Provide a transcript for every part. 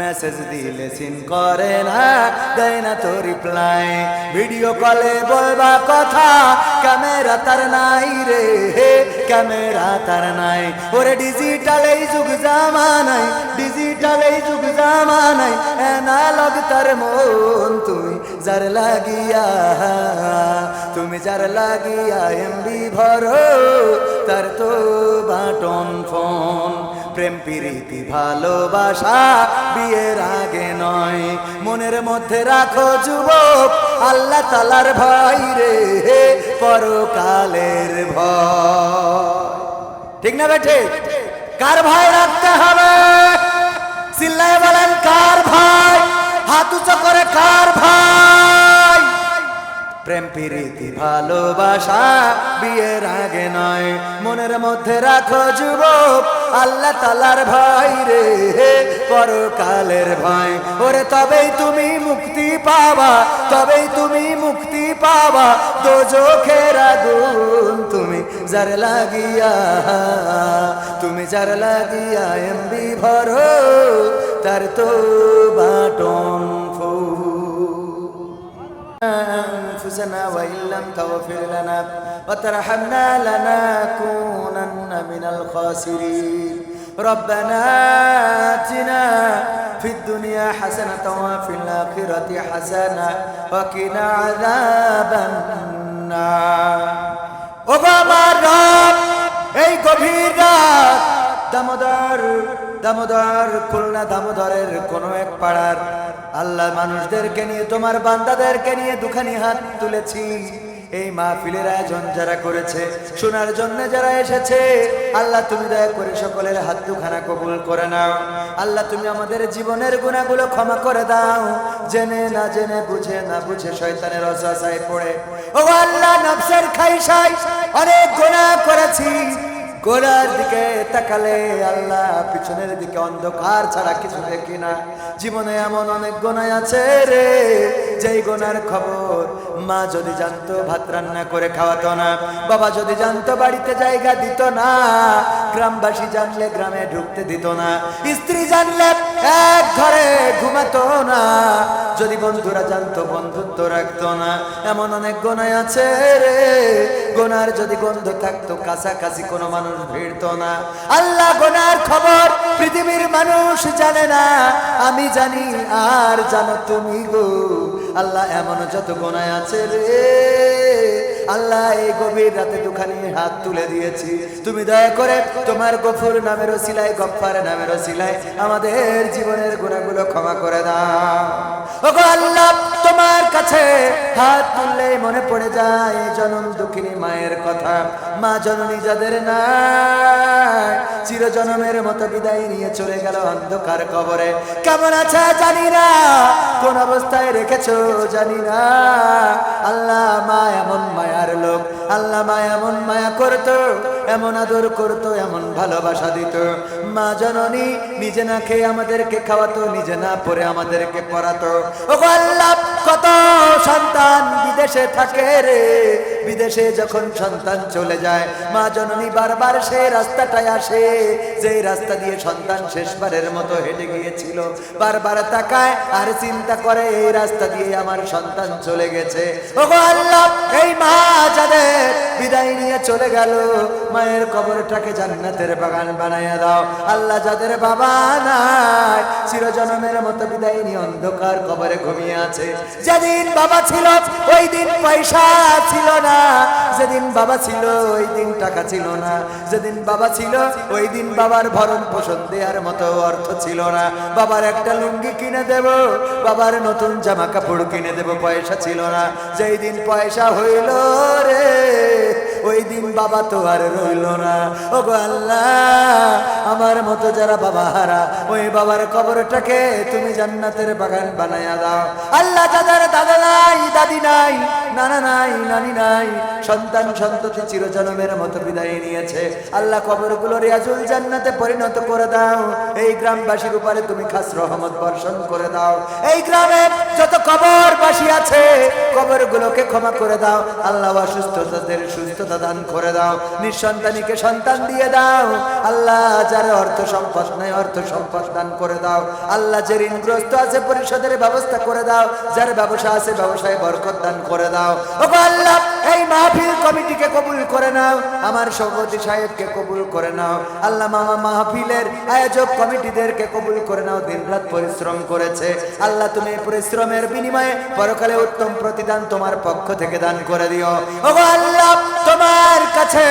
Message দিলে seen করে না, দেয় না তো রিপ্লাই ভিডিও কলে বলবা কথা ক্যামেরা তার নাই রে, হে ক্যামেরা তার নাই। ওরে ডিজিটাল যুগ জামানাই এই যুগ জামানাই অ্যানালগ তার মন তুমি যার লাগিয়া, তুমি যার লাগিয়া এমবি ভরো, তার তো বাটন ফোন। প্রেম, প্রীতি, ভালোবাসা বিয়ের আগে নয়। মনের মধ্যে রাখো যুবক, আল্লাহ তালার ভয় রে পরকালের ভয়। ঠিক না বেঠে কার ভয় রাখতে হবে? চিল্লায় বলেন, কার ভাই হাত উঁচু করে, কার ভাই প্রেম, প্রীতি, ভালোবাসা বিয়ের আগে নয়। মনের মধ্যে রাখো যুবক আল্লাহ তালার ভয় রে পরকালের ভয় ওরে তবেই তুমি মুক্তি পাবা তবেই তুমি মুক্তি পাবা দোজখের আগুন তুমি যার লাগিয়া তুমি যার লাগিয়া এমবি ভরো তার তো বাটন ফুল أنفسنا وإن لم تغفر لنا وترحمنا لنكونن من الخاسرين ربنا آتنا في الدنيا حسنة وفي الآخرة حسنة وقنا عذاب النار ওগো আমার রব এই গভীর রাত দামোদর দামোদর খুলনা দামোদরের কোনো এক পাড়ার আল্লাহ মানুষদেরকে নিয়ে তোমার বান্দাদেরকে নিয়ে দুখানি হাত তুলেছি এই মাহফিলের আয়োজন যারা করেছে, শোনার জন্য যারা এসেছে, আল্লাহ তুমি দয়া করে সকলের হাত দুখানা কবুল করে নাও। আল্লাহ তুমি আমাদের জীবনের গুণাগুলো ক্ষমা করে দাও। জেনে না জেনে বুঝে না বুঝে শয়তানের অসায় পড়ে। ও আল্লাহ নফসের খাইসাই অনেক গুণা করেছি। গোড়ার দিকে তাকালে আল্লাহ পিছনের দিকে অন্ধকার ছাড়া কিছু দেখি না। জীবনে এমন অনেক গোনায় আছে রে, যেই গোনার খবর মা যদি জানতো, ভাত রান্না করে খাওয়াতো না। বাবা যদি জানতো, বাড়িতে জায়গা দিত না। গ্রামবাসী জানলে গ্রামে ঢুকতে দিত না। স্ত্রী জানলে এক ঘরে ঘুমাতো না। যদি বন্ধুরা জানতো, বন্ধুত্ব রাখতো না। এমন অনেক গোনায় আছে রে। গোনার যদি গন্ধ থাকতো, কাছাকাছি কোনো মানুষ ভিড়তো না। আল্লাহ গোনার খবর পৃথিবীর মানুষ জানে না। আমি জানি আর জানো তুমি গো। আল্লাহ এমন যত গোনায় আছে রে। আল্লাহ এই গভীর রাতে দুখানি হাত তুলে দিয়েছি। তুমি দয়া করে তোমার গফুর নামের সিলাই গফার নামের সিলাই আমাদের জীবনের গুণাগুলো ক্ষমা করে দাও। ওগো আল্লাহ, তোমার কাছে হাত তুললে মনে পড়ে যায় জনম দুঃখিনী মায়ের কথা। মা জননী যাদের না চির জনমের মতো বিদায় নিয়ে চলে গেল অন্ধকার কবরে। কেমন আছে জানি না, কোন অবস্থায় রেখেছো জানি না। আল্লাহ মা এমন মায়ার লোক। আল্লাহ মা এমন মায়া করতো, এমন আদর করতো, এমন ভালোবাসা দিত। মা জননী নিজে না খেয়ে আমাদেরকে খাওয়াতো, নিজে না পরে আমাদেরকে পড়াতো। ও আল্লাহ, কত সন্তান বিদেশে থাকে রে। বিদেশে যখন সন্তান চলে যায়, মা জননী বারবার সেই রাস্তাটায় আসে। যে রাস্তা দিয়ে সন্তান শেষবারের মতো হেঁটে গিয়েছিল, বারবার তাকায় আর চিন্তা করে, এই রাস্তা দিয়ে আমার সন্তান চলে গেছে। ও আল্লাহ, এই মা যাদের বিদায় নিয়ে চলে গেল মায়ের কবরটাকে জান্নাতের বাগান বানাইয়া দাও। আল্লাহ যাদের বাবা নাই, চিরজনমের মতো বিদায় নিয়ে অন্ধকার কবরে ঘুমিয়ে আছে। যেদিন বাবা ছিল, ওই দিন পয়সা ছিল না। যেদিন বাবা ছিল, ওই দিন টাকা ছিল না। যেদিন বাবা ছিল, ওই দিন বাবার ভরণ পোষণ দেওয়ার মতো অর্থ ছিল না। বাবার একটা লুঙ্গি কিনে দেব, বাবার নতুন জামা কাপড় কিনে দেব, পয়সা ছিল না। যেই দিন পয়সা হইল রে ওই দিন বাবা তো আর রইল না। ও গো আল্লাহ, আমার মতো যারা বাবা হারা, ওই বাবার কবরটাকে তুমি জান্নাতের বাগান বানায়া দাও। আল্লাহ যাদের দাদা নাই, দাদি নাই নানা নাই, নানি, নাই। সন্তান সন্ততি চিরজনমের মতো বিদায় নিয়েছে। আল্লাহ কবরগুলো রিয়াজুল জান্নাতে পরিণত করে দাও। এই গ্রামবাসীর উপরে তুমি খাস রহমত বর্ষণ করে দাও। এই গ্রামে যত আছে, কবরগুলোকে ক্ষমা করে দাও। আল্লাহ অসুস্থতাদের সুস্থতা দান করে দাও। নিঃসন্তানীকে সন্তান দিয়ে দাও। আল্লাহ যার অর্থ সম্পদ নাই, অর্থ সম্পদ দান করে দাও। আল্লাহ যে ঋণগ্রস্ত আছে পরিষদের ব্যবস্থা করে দাও। যার ব্যবসা আছে, ব্যবসায় বরকত দান করে দাও। ওগো আল্লাহ, এই মাহফিল কমিটিকে কবুল করে নাও, আমার সভাপতি সাহেবকে কবুল করে নাও আল্লাহ মামা মাহফিলের আয়োজক কমিটিদেরকে কবুল করে নাও, দিনরাত পরিশ্রম করেছে। আল্লাহ, তুমি পরিশ্রমের বিনিময়ে পরকালে উত্তম প্রতিদান তোমার পক্ষ থেকে দান করে দিও। ওগো আল্লাহ, তোমার কাছে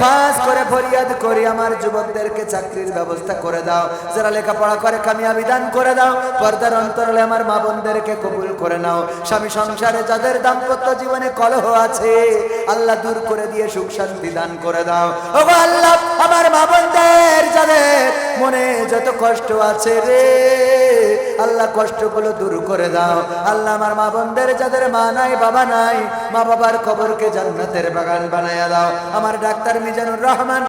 খাস করে ফরিয়াদ করি, আমার যুবকদেরকে চাকরির ব্যবস্থা করে দাও। যারা লেখাপড়া করে, কামিয়াবি দান করে দাও। পর্দার অন্তরালে আমার মা বোনদেরকে কবুল করে নাও। স্বামী সংসারে যাদের দাম্পত্য জীবনে কলহ আছে, আল্লাহ দূর করে দিয়ে সুখ শান্তি দান করে দাও। ওগো আল্লাহ, আমার মা বোনদের যাদের মনে যত কষ্ট আছে রে আল্লাহ কষ্টগুলো দূর করে দাও। আল্লাহ আমার মা বোনদের, যাদের মা নাই, বাবা নাই, মা বাবার খবরকে জান্নাতের বাগান বানায় দাও। আমার ডাক্তার মিজানুর রহমান